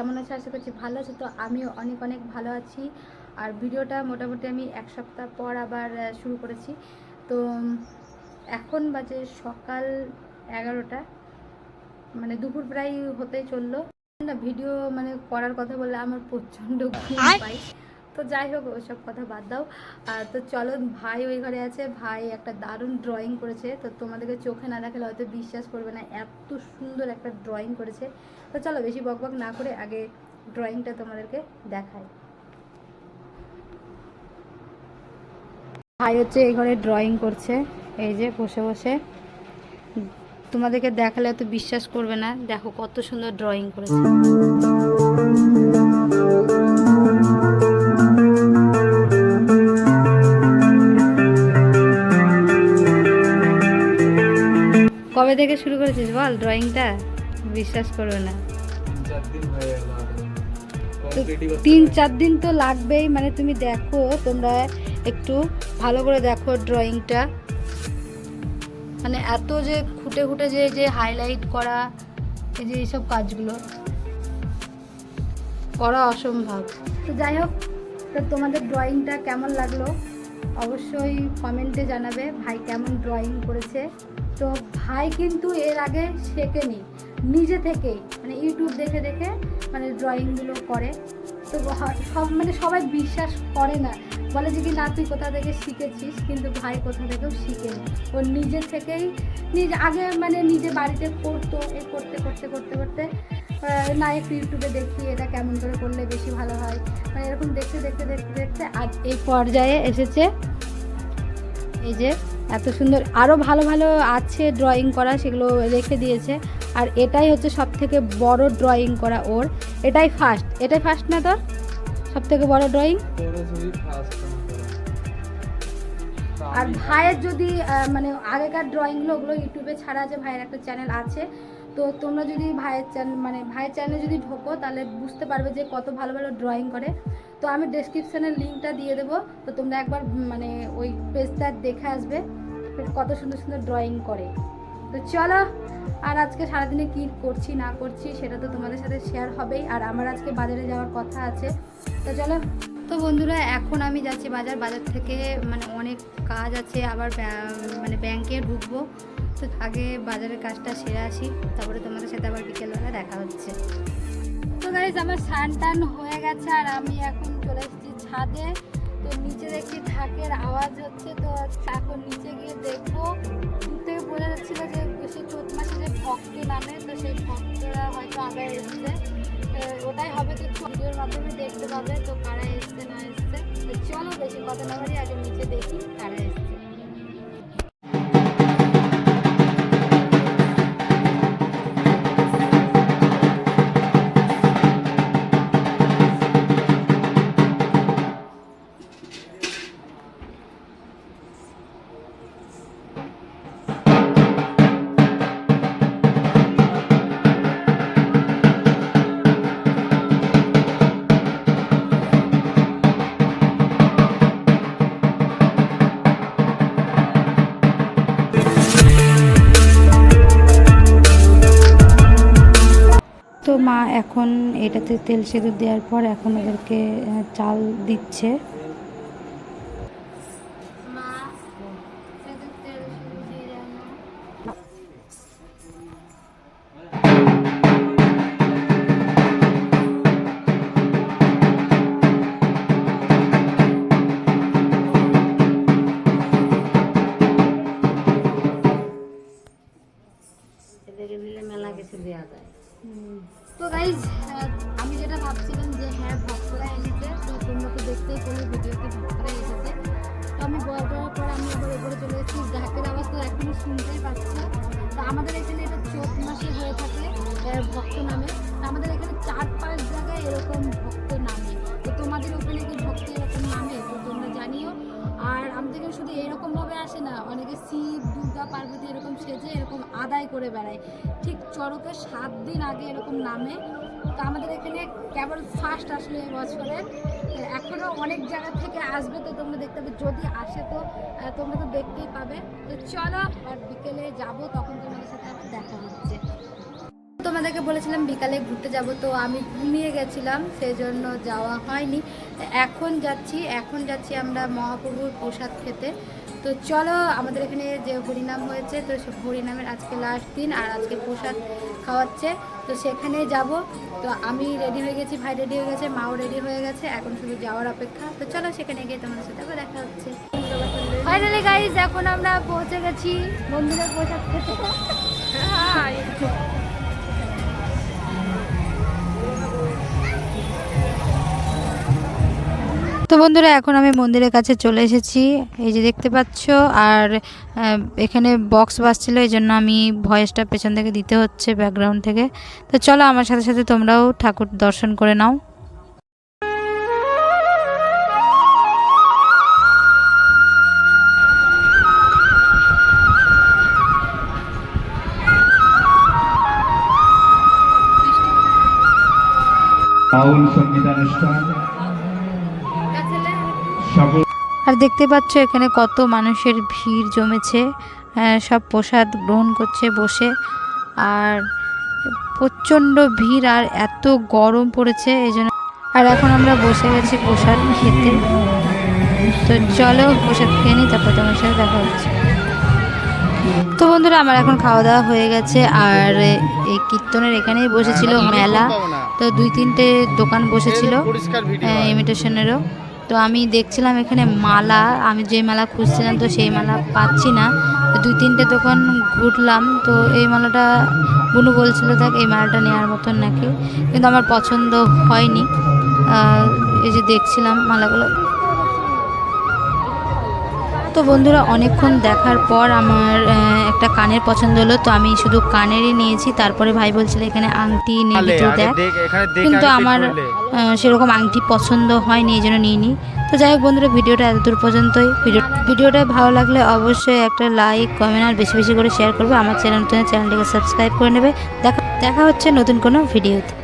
কেমন আছে? আশা করছি ভালো আছে। তো আমিও অনেক অনেক ভালো আছি। আর ভিডিওটা মোটামুটি আমি এক সপ্তাহ পর আবার শুরু করেছি। তো এখন বাজে সকাল এগারোটা। মানে দুপুর প্রায় হতে চলল। না ভিডিও মানে করার কথা বললে আমার প্রচণ্ড ঘুম পাই তো যাই হোক, ওসব কথা বাদ দাও। আর তো চলো, ভাই ওই ঘরে আছে। ভাই একটা দারুণ ড্রয়িং করেছে। তো তোমাদেরকে চোখে না দেখালে হয়তো বিশ্বাস করবে না, এত সুন্দর একটা ড্রয়িং করেছে। তো চলো, বেশি বকবক না করে আগে ড্রয়িংটা তোমাদেরকে দেখাই। ভাই হচ্ছে এই ঘরে ড্রয়িং করছে। এই যে বসে বসে। তোমাদেরকে দেখালে হয়তো বিশ্বাস করবে না। দেখো কত সুন্দর ড্রয়িং করেছে। কবে থেকে শুরু করেছিস? বল ড্রয়িংটা বিশ্বাস করো না। তিন চার দিন তো লাগবেই মানে তুমি দেখো, তোমরা একটু ভালো করে দেখো ড্রয়িংটা মানে এত যে খুঁটে খুঁটে যে যে হাইলাইট করা, এই যে এইসব কাজগুলো, করা অসম্ভব। তো যাই হোক, তো তোমাদের ড্রয়িংটা কেমন লাগল? অবশ্যই কমেন্টে জানাবে, ভাই কেমন ড্রয়িং করেছে। তো ভাই কিন্তু এর আগে শেখেনি, নিজে থেকেই মানে ইউটিউব দেখে দেখে মানে ড্রয়িংগুলো করে। তো সব মানে সবাই বিশ্বাস করে না। বলে যে কি, না, তুই কোথা থেকে শিখেছিস? কিন্তু ভাই কোথা থেকেও শিখেনি। ও নিজে থেকেই, নিজে, আগে মানে নিজে বাড়িতে করতো এ করতে করতে করতে করতে না, একটু ইউটিউবে দেখি, এটা কেমন করে করলে বেশি ভালো হয়। মানে এরকম দেখতে দেখতে দেখতে দেখতে, আজ এই পর্যায়ে এসেছে। এই যে এত সুন্দর আরও ভালো ভালো আছে ড্রয়িং করা, সেগুলো রেখে দিয়েছে। আর এটাই হচ্ছে সব থেকে বড় ড্রয়িং করা ওর। এটাই ফার্স্ট এটাই ফার্স্ট না তোর? সব থেকে বড় ড্রয়িং আর ভাইয়ের যদি মানে আগেকার ড্রয়িংগুলো ওগুলো ইউটিউবে ছাড়া আছে, ভাইয়ের একটা চ্যানেল আছে। তো তোমরা যদি ভাইয়ের চ্যানেল মানে ভাইয়ের চ্যানেলে যদি ঢোকো, তাহলে বুঝতে পারবে যে কত ভালো ভালো ড্রয়িং করে। তো আমি ডেসক্রিপশানের লিঙ্কটা দিয়ে দেবো। তো তোমরা একবার মানে ওই পেজটা দেখে আসবে। কত সুন্দর সুন্দর ড্রয়িং করে। তো চলো, আর আজকে সারাদিনে কি করছি, না করছি, সেটা তো তোমাদের সাথে শেয়ার হবেই। আর আমার আজকে বাজারে যাওয়ার কথা আছে। তো চলো, তো বন্ধুরা, এখন আমি যাচ্ছি বাজার। বাজার থেকে মানে অনেক কাজ আছে। আবার মানে ব্যাংকে ঢুকবো। তো আগে বাজারের কাজটা সেরে আসি। তারপরে তোমাদের সাথে আবার বিকেলবেলা দেখা হচ্ছে। তো গাইজ আমার স্নান টান হয়ে গেছে। আর আমি এখন চলে এসেছি ছাদে। তো নিচে দেখি ঢাকের আওয়াজ হচ্ছে, তো এখন নিচে গিয়ে দেখব। থেকে বোঝা যাচ্ছিল যে সেই চোদ্দ মাসে যে ভক্ত নামে, তো সেই ভক্তরা হয়তো আগে এসছে। ওটাই হবে তো ভিডিওর মাধ্যমে দেখতে পাবে, তো কারা এসছে না এসছে। তো চলো বেশি কথা না বাড়ি আগে নিচে দেখি কারা এসছে। তো মা এখন এটাতে তেল সেঁদুর দেওয়ার পর এখন ওদেরকে চাল দিচ্ছে। মেলা কিছু দেওয়া যায়। তো গাইজ আমি যেটা ভাবছিলাম যে হ্যাঁ ভক্তরা এসেছে তো তোমরা তো দেখতেই পেলে ভিডিওতে ভক্তরা এসেছে। তো আমি বয় করার পর আমি আবার এবারে চলে এসেছি। ঢাকের আওয়াজ তো এখনও শুনতেই পাচ্ছি তো আমাদের এখানে এটা চোখ মাসে হয়ে থাকে ভক্ত নামে। আমাদের এখানে চার পাঁচ জায়গায় এরকম ভক্ত নামে। আসে না। অনেকে শিব, দুর্গা, পার্বতী এরকম সেজে এরকম আদায় করে বেড়ায়। ঠিক চড়কের সাত দিন আগে এরকম নামে। তো আমাদের এখানে কেবল ফার্স্ট আসলে এই বছরে। এখনও অনেক জায়গা থেকে আসবে তো তোমরা দেখতে পাবে। যদি আসে তো তোমরা তো দেখতেই পাবে। তো চলো আর বিকেলে যাব, তখন তোমাদের সাথে আবার দেখা হচ্ছে। তোমাদেরকে বলেছিলাম বিকালে ঘুরতে যাব, তো আমি ঘুমিয়ে গেছিলাম সেই জন্য যাওয়া হয়নি। এখন যাচ্ছি এখন যাচ্ছি আমরা মহাপ্রভুর প্রসাদ খেতে। তো চলো, আমাদের এখানে যে হরিনাম হয়েছে, তো সে হরিনামের আজকে লাস্ট দিন আর আজকে প্রসাদ খাওয়াচ্ছে। তো সেখানে যাব। তো আমি রেডি হয়ে গেছি, ভাই রেডি হয়ে গেছে, মাও রেডি হয়ে গেছে, এখন শুধু যাওয়ার অপেক্ষা। তো চলো, সেখানে গিয়ে তোমাদের সাথে আবার দেখা হচ্ছে। ফাইনালি গাইজ এখন আমরা পৌঁছে গেছি। মন্দিরের প্রসাদ খেতে। তো বন্ধুরা, এখন আমি মন্দিরের কাছে চলে এসেছি। এই যে দেখতে পাচ্ছ, আর এখানে বক্স বাজছিল, এই জন্য আমি ভয়েসটা পেছন থেকে দিতে হচ্ছে ব্যাকগ্রাউন্ড থেকে। তো চলো, আমার সাথে সাথে তোমরাও ঠাকুর দর্শন করে নাও। বাউল সকল আর দেখতে পাচ্ছ এখানে কত মানুষের ভিড় জমেছে সব প্রসাদ গ্রহণ করছে বসে। আর প্রচণ্ড ভিড় আর এত গরম পড়েছে এই জন্য আর এখন আমরা বসে গেছি প্রসাদ খেতে। তো চলো প্রসাদ খেয়ে নিই তারপর তোমার সাথে দেখা হচ্ছে। তো বন্ধুরা আমার এখন খাওয়া দাওয়া হয়ে গেছে আর এই কীর্তনের এখানেই বসেছিল মেলা। তো দুই তিনটে দোকান বসেছিল ইমিটেশনেরও তো আমি দেখছিলাম এখানে মালা, আমি যে মালা খুঁজছিলাম তো সেই মালা পাচ্ছি না। দুই তিনটে দোকান ঘুরলাম, তো এই মালাটা, বুনু বলছিল, দেখ, এই মালাটা নেওয়ার মতন নাকি। কিন্তু আমার পছন্দ হয়নি। এই যে দেখছিলাম মালাগুলো। তো বন্ধুরা অনেকক্ষণ দেখার পর আমার একটা কানের পছন্দ হলো তো আমি শুধু কানেরই নিয়েছি। তারপরে ভাই বলছিল এখানে আংটি তো দেখ। কিন্তু আমার সেরকম আংটি পছন্দ হয়নি এই জন্য নিইনি। তো যাই হোক বন্ধুরা ভিডিওটা এতদূর পর্যন্তই। ভিডিও ভিডিওটা ভালো লাগলে অবশ্যই একটা লাইক কমেন্ট আর বেশি বেশি করে শেয়ার করবে। আমার চ্যানেল চ্যানেলটিকে সাবস্ক্রাইব করে নেবে। দেখা দেখা হচ্ছে নতুন কোনো ভিডিওতে।